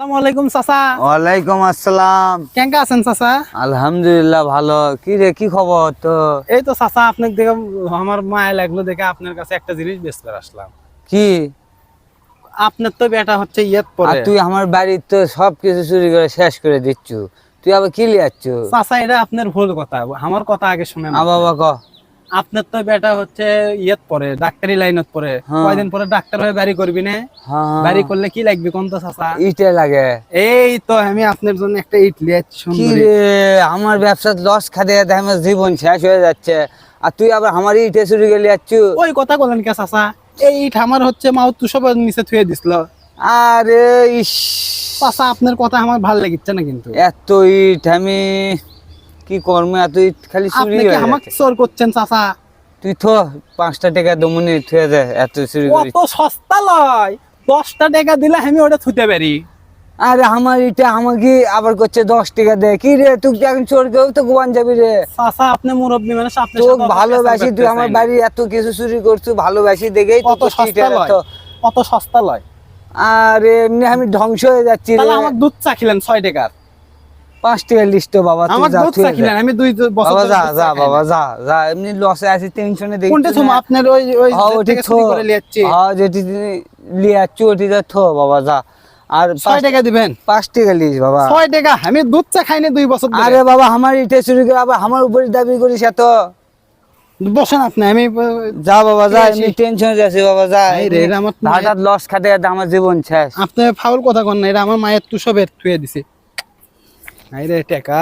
আসসালামু আলাইকুম চাচা। ওয়ালাইকুম আসসালাম। কেঙ্কা আছেন চাচা? আলহামদুলিল্লাহ ভালো। কি রে কি খবর তো এই তো চাচা আপনাকে দেখে আমার মায়া লাগল দেখে আপনার কাছে একটা জিনিস বেচতে আসলাম। কি? আপনার তো বেটা হচ্ছে ইয়েত আর পরে তুই আমার বাড়ির তো সব কিছু চুরি করে শেষ করে দিচ্ছু। তুই আবার কি লিয়াচ্ছ? চাচা এটা আপনার ভুল কথা। আমার কথা আগে শুনে আ বাবা ক। আপনার তো বেটা হচ্ছে ইয়েত পরে ডাক্তারি লাইনত পরে। হ্যাঁ। কয়দিন পরে ডাক্তার হয়ে বাড়ি করবি না? হ্যাঁ বাড়ি করলে কি লাগবে কোন তো চাচা? ইটে লাগে। এই তো আমি আপনার জন্য একটা ইট কি আমার ব্যবসা লস খাতে আমার জীবন শেষ হয়ে যাচ্ছে। আর তুই আবার আমার ইটে চুরি করে লিয়াচ্ছু ওই কথা বলেন কে চাচা? এই ইট আমার হচ্ছে মাও তু সব নিচে থুয়ে দিছিল। আরে ইস। চাচা আপনার কথা আমার ভালো লাগিচ্ছে না কিন্তু। এত ইট আমি কি করব এত খালি চুরি আপনি কি আমাকে চোর করছেন চাচা? তুই তো পাঁচটা টাকা দমনি থুয়ে দে এত চুরি কত সস্তা লয়। দশটা টাকা দিলে আমি ওটা থুতে পারি। আরে আমার এটা আমাকে আবার করছে দশ টাকা দে কি রে তুই কি এখন চোর কেউ তো গোয়ান যাবি রে? চাচা আপনি মুরব্বী মানুষ আপনি তোকে ভালোবাসি তুই আমার বাড়ি এত কিছু চুরি করছু ভালোবাসি দেখেই কত তো সস্তা লয়। কত সস্তা লয়। আরে এমনি আমি ধ্বংস হয়ে যাচ্ছি তাহলে আমার দুধ চা খেলেন ছয় টাকার। পাঁচ টাকা লিস্ট বাবা আমার দুধ আমি দুই দুই বছর বাবা যা যা বাবা যা যা এমনি লসে আছি টেনশনে দেখছি কোনটা থুম আপনার ওই ওই থেকে চুরি করে লিয়াচ্ছি। হ্যাঁ যেটি লিয়াচ্ছু ওটিতে থো বাবা যা। আর টাকা দিবেন। পাঁচ টাকা লিস বাবা। ছয় টাকা আমি দুধ চা খাইনি দুই বছর আরে বাবা আমার ইটে চুরি করে আবার আমার উপরে দাবি করিস এত। বসেন আপনি আমি যা বাবা যা আছে। এমনি টেনশন যাচ্ছে বাবা যা আমার হঠাৎ লস খাতে আমার জীবন শেষ। আপনি ফাউল কথা কন না এটা আমার মায়ের তু সব থুয়ে দিছে। আই রে টাকা